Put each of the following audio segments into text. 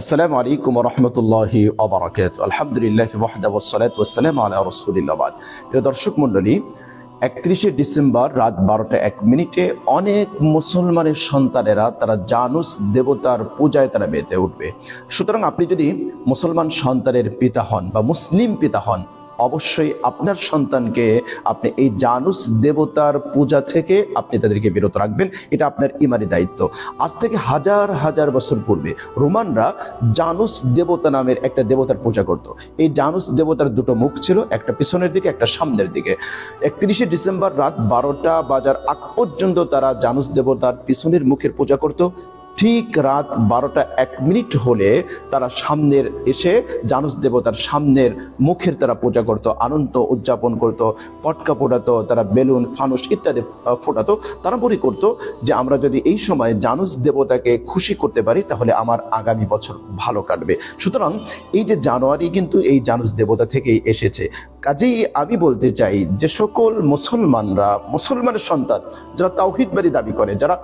আসসালামু আলাইকুম রহমতুল্লাহি অবরাকাত আলহামদুলিল্লাহ ওয়াহদা ওয়াসসালাত ওয়াসসালামু আলা রাসূলিল্লাহ বাদ। প্রিয় দর্শক মণ্ডলী, একত্রিশে ডিসেম্বর রাত বারোটা এক মিনিটে অনেক মুসলমানের সন্তানেরা তারা জানুস দেবতার পূজায় তারা মেতে উঠবে। সুতরাং আপনি যদি মুসলমান সন্তানের পিতা হন বা মুসলিম পিতা হন অবশ্যই আপনার সন্তানকে আপনি এই জানুস দেবতার পূজা থেকে আপনি তাদেরকে বিরত রাখবেন। এটা আপনার ইমানি দায়িত্ব। আজ থেকে হাজার হাজার বছর পূর্বে রোমানরা জানুস দেবতা নামের একটা দেবতার পূজা করত। এই জানুস দেবতার দুটো মুখ ছিল, একটা পিছনের দিকে, একটা সামনের দিকে। একত্রিশে ডিসেম্বর রাত বারোটা বাজার আগ পর্যন্ত তারা জানুস দেবতার পিছনের মুখের পূজা করত। ঠিক রাত বারোটা এক মিনিট হলে তারা সামনের এসে জানুস দেবতার সামনের মুখের তারা পূজা করত, আনন্দ উদযাপন করত, পটকা ফোটাতো, তারা বেলুন, ফানুস ইত্যাদি ফোটাতো তারা মনে করতো যে আমরা যদি এই সময় জানুস দেবতাকে খুশি করতে পারি তাহলে আমার আগামী বছর ভালো কাটবে। সুতরাং এই যে জানুয়ারি কিন্তু এই জানুস দেবতা থেকেই এসেছে। কাজেই আমি বলতে চাই যে সকল মুসলমানরা, মুসলমানের সন্তান যারা তাওহিদবাড়ি দাবি করে, যারা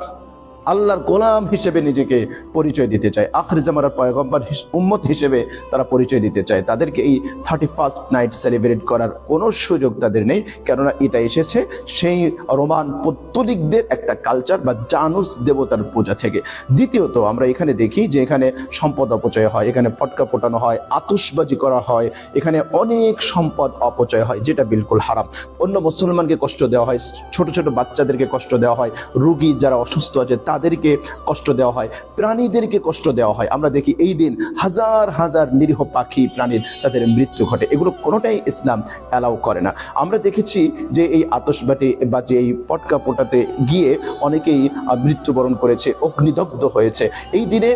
আল্লাহর গোলাম হিসেবে নিজেকে পরিচয় দিতে চায়। আখরি জামার পয়গম্বর উম্মত হিসেবে তারা পরিচয় দিতে চায়। তাদেরকে এই থার্টি ফার্স্ট নাইট সেলিব্রেট করার কোনো সুযোগ তাদের নেই। কেননা এটা এসেছে সেই রোমান পত্তলিকদের একটা কালচার বা জানুস দেবতার পূজা থেকে। দ্বিতীয়ত আমরা এখানে দেখি যে এখানে সম্পদ অপচয় হয়, এখানে পটকা ফোটানো হয় আতসবাজি করা হয়, এখানে অনেক সম্পদ অপচয় হয়, যেটা বিলকুল হারাম। অন্য মুসলমানকে কষ্ট দেওয়া হয়, ছোট ছোট বাচ্চাদেরকে কষ্ট দেওয়া হয়, রুগী যারা অসুস্থ আছে তাদেরকে কষ্ট দেওয়া হয়, প্রাণীদেরকে কষ্ট দেওয়া হয়। আমরা দেখি এই দিন হাজার হাজার নিরীহ পাখি, প্রাণীর তাদের মৃত্যু ঘটে। এগুলো কোনোটাই ইসলাম অ্যালাউ করে না। আমরা দেখেছি যে এই আতসবাটি বা যে এই পটকা পোটাতে গিয়ে অনেকেই মৃত্যুবরণ করেছে, অগ্নিদগ্ধ হয়েছে। এই দিনে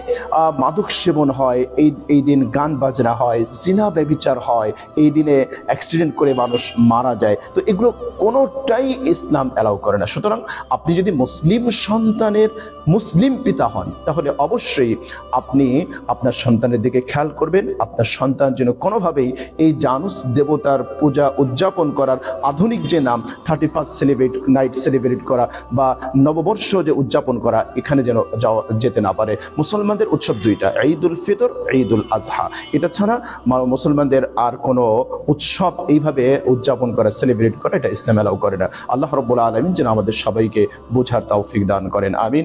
মাদক সেবন হয়, এই এই দিন গান বাজনা হয়, জিনা ব্যবিচার হয়, এই দিনে অ্যাক্সিডেন্ট করে মানুষ মারা যায়। তো এগুলো কোনোটাই ইসলাম অ্যালাউ করে না। সুতরাং আপনি যদি মুসলিম সন্তানের মুসলিম পিতা হন, তাহলে অবশ্যই আপনি আপনার সন্তানের দিকে খেয়াল করবেন। আপনার সন্তান যেন কোনোভাবেই এই জানুস দেবতার পূজা উদযাপন করার আধুনিক যে নাম thirty first celebrate night celebrate করা বা নববর্ষ যে উদযাপন করা, এখানে যেন যাওয়া যেতে না পারে। মুসলমানদের উৎসব দুইটা ঈদ উল ফিতর ঈদ উল আজহা। এটা ছাড়া মুসলমানদের আর কোনো উৎসব এইভাবে উদযাপন করা সেলিব্রেট করা, এটা ইসলাম অ্যালাউ করে না। আল্লাহ রব্বুল আলমিন যেন আমাদের সবাইকে বোঝার তৌফিক দান করেন। আমিন।